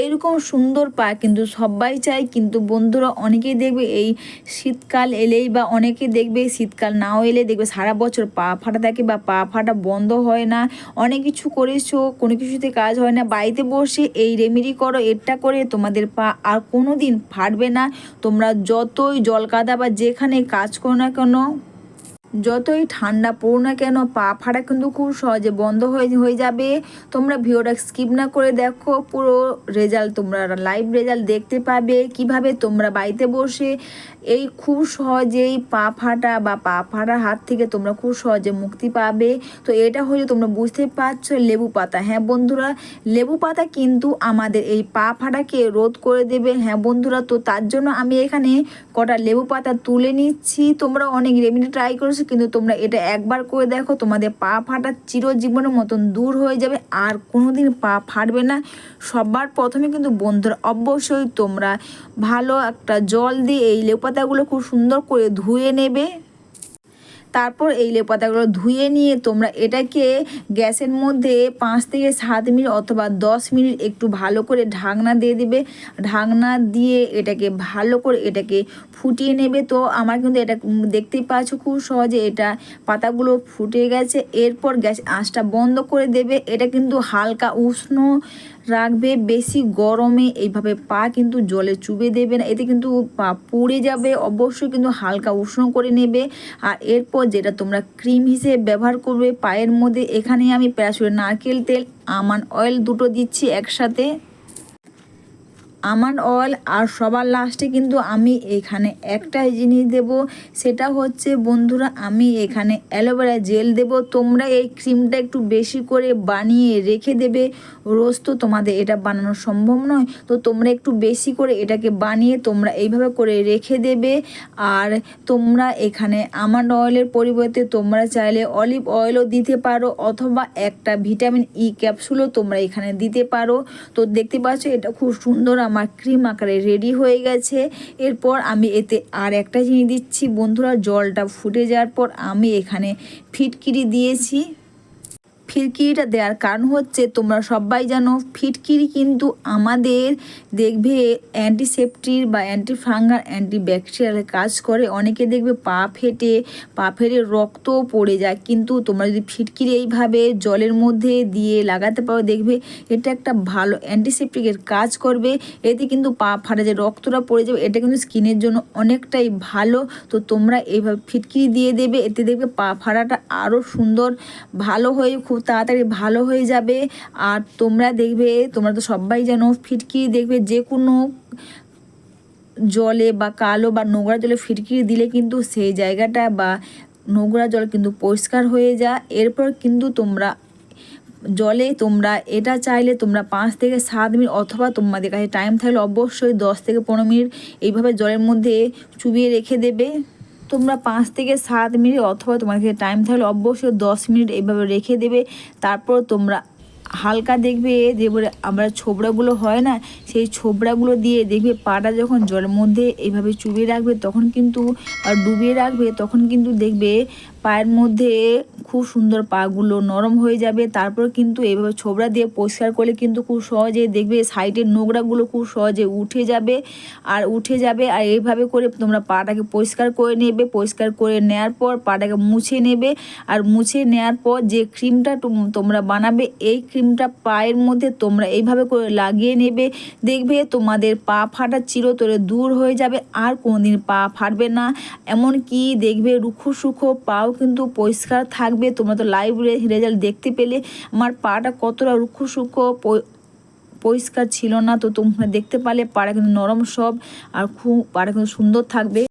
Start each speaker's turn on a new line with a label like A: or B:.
A: এইরকম সুন্দর পা কিন্তু সবাই চায়, কিন্তু বন্ধুরা অনেকেই দেখবে এই শীতকাল এলেই বা অনেকে দেখবে শীতকাল নাও এলে দেখবে সারা বছর পা ফাটা থাকে বা পা ফাটা বন্ধ হয় না। অনেক কিছু করেছ, কোনো কিছুতে কাজ হয় না। বাড়িতে বসে এই রেমেডি করো এটা করে তোমাদের পা আর কোনো দিন ফাটবে না। তোমরা যতই জল কাদা বা যেখানে কাজ করো না কেন যতই ঠান্ডা পড়ো না কেন, পা ফাটা কিন্তু খুব সহজে বন্ধ হয়ে হয়ে যাবে। তোমরা ভিডিওটা স্কিপ না করে দেখো, পুরো রেজাল্ট তোমরা লাইভ রেজাল্ট দেখতে পাবে। কীভাবে তোমরা বাড়িতে বসে এই খুব সহজেই পা ফাটা বা পা ফাটার হাত থেকে তোমরা খুব সহজে মুক্তি পাবে। তো এটা হয়ে তোমরা বুঝতে পারছ লেবু পাতা। হ্যাঁ বন্ধুরা, লেবু পাতা কিন্তু আমাদের এই পা ফাটাকে রোধ করে দেবে। হ্যাঁ বন্ধুরা, তো তার জন্য আমি এখানে কটা লেবু পাতা তুলে নিচ্ছি। তোমরা অনেক রেমেডি ট্রাই করেছ কিন্তু তোমরা এটা একবার করে দেখো, তোমাদের পা ফাটা চিরজীবনের মতন দূর হয়ে যাবে, আর কোনো দিন পা ফাটবে না। সবার প্রথমে কিন্তু বন্ধুরা, অবশ্যই তোমরা ভালো একটা জল দিয়ে এই লেপাতাগুলো খুব সুন্দর করে ধুয়ে নেবে। তারপর এই লেপাতাগুলো ধুয়ে নিয়ে তোমরা এটাকে গ্যাসের মধ্যে পাঁচ থেকে সাত মিনিট অথবা দশ মিনিট একটু ভালো করে ঢাকনা দিয়ে দিবে। ঢাকনা দিয়ে এটাকে ভালো করে এটাকে ফুটিয়ে নেবে। তো আমার কিন্তু এটা দেখতেই পাচ্ছ খুব সহজে এটা পাতাগুলো ফুটে গেছে। এরপর গ্যাস আঁচটা বন্ধ করে দেবে। এটা কিন্তু হালকা উষ্ণ রাখবে। বেশি গরমে এইভাবে পা কিন্তু জলে চুবে দেবে না। এতে কিন্তু পা পুড়ে যাবে। অবশ্যই কিন্তু হালকা উষ্ণ করে নেবে। আর এরপর যেটা তোমরা ক্রিম হিসেবে ব্যবহার করবে, পায়ের মধ্যে এখানে আমি প্যাশুর নারকেল তেল, আমান অয়েল দুটো দিচ্ছি একসাথে। আমার অয়েল আর সবার লাস্টে কিন্তু আমি এখানে একটাই জিনিস দেব, সেটা হচ্ছে বন্ধুরা আমি এখানে অ্যালোভেরা জেল দেব। তোমরা এই ক্রিমটা একটু বেশি করে বানিয়ে রেখে দেবে। রোজ তো তোমাদের এটা বানানো সম্ভব নয়, তো তোমরা একটু বেশি করে এটাকে বানিয়ে তোমরা এইভাবে করে রেখে দেবে। আর তোমরা এখানে আমার অয়েলের পরিবর্তে তোমরা চাইলে অলিভ অয়েলও দিতে পারো, অথবা একটা ভিটামিন ই ক্যাপসুলও তোমরা এখানে দিতে পারো। তো দেখতে পাচ্ছ এটা খুব সুন্দর আমার ক্রিম আকারে রেডি হয়ে গেছে। এরপর আমি এতে আর একটা জিনিস দিচ্ছি। বন্ধুরা, জলটা ফুটে যাওয়ার পর আমি এখানে ফিটকিরি দিয়েছি। ফিটকিরিটা দেওয়ার কারণ হচ্ছে তোমরা সবাই জানো ফিটকিরি কিন্তু আমাদের দেখবে অ্যান্টিসেপ্টির বা অ্যান্টি ফাঙ্গাল অ্যান্টি ব্যাকটেরিয়াল কাজ করে। অনেকে দেখবে পা ফেটে পা ফেটে রক্তও পড়ে যায়। কিন্তু তোমরা যদি ফিটকিরি এইভাবে জলের মধ্যে দিয়ে লাগাতে পারো, দেখবে এটা একটা ভালো অ্যান্টিসেপ্টিকের কাজ করবে। এতে কিন্তু পা ফাটা যে রক্তটা পড়ে যাবে। এটা কিন্তু স্কিনের জন্য অনেকটাই ভালো। তো তোমরা এইভাবে ফিটকিরি দিয়ে দেবে। এতে দেখবে পা ফাটাটা আরও সুন্দর, ভালো হয়ে খুব তাড়াতাড়ি ভালো হয়ে যাবে। আর তোমরা দেখবে, তোমরা তো সবাই জানো, ফিটকিরি দেখবে যে কোনো জলে বা কালো বা নোংরা জলে ফিটকিরি দিলে কিন্তু সেই জায়গাটা বা নোংরা জল কিন্তু পরিষ্কার হয়ে যায়। এরপর কিন্তু তোমরা জলে তোমরা এটা চাইলে তোমরা পাঁচ থেকে সাত মিনিট অথবা তোমাদের কাছে টাইম থাকলে অবশ্যই দশ থেকে পনেরো মিনিট এইভাবে জলের মধ্যে চুবিয়ে রেখে দেবে। তোমরা পাঁচ থেকে সাত মিনিট অথবা তোমার কাছে টাইম থাকলে অবশ্যই দশ মিনিট এইভাবে রেখে দেবে। তারপর তোমরা হালকা দেখবে যে বলে আমরা ছোবড়াগুলো হয় না, সেই ছোবড়াগুলো দিয়ে দেখবে পাটা যখন জলের মধ্যে এইভাবে চুবিয়ে রাখবে তখন কিন্তু, আর ডুবিয়ে রাখবে তখন কিন্তু দেখবে পায়ের মধ্যে খুব সুন্দর পাগুলো নরম হয়ে যাবে। তারপর কিন্তু এইভাবে ছোবড়া দিয়ে পরিষ্কার করলে কিন্তু খুব সহজে দেখবে সাইডের নোংরাগুলো খুব সহজে উঠে যাবে আর উঠে যাবে। আর এইভাবে করে তোমরা পাটাকে পরিষ্কার করে নেবে। পরিষ্কার করে নেওয়ার পর পাটাকে মুছে নেবে। আর মুছে নেওয়ার পর যে ক্রিমটা তোমরা বানাবে, এই ক্রিমটা পায়ের মধ্যে তোমরা এইভাবে করে লাগিয়ে নেবে। দেখবে তোমাদের পা ফাটা চিরতরে দূর হয়ে যাবে। আর কোনোদিন পা ফাটবে না। এমনকি দেখবে রুখো সুখো পাও কিন্তু পরিষ্কার থাকবে। তোমরা তো লাইভ রেজাল্ট দেখতে পেলে। আমার পাটা কতটা রুক্ষ সুক্ষ পরিষ্কার ছিল না, তো তোমরা দেখতে পারলে পাড়া কিন্তু নরম সব, আর খুব পাড়া কিন্তু সুন্দর থাকবে।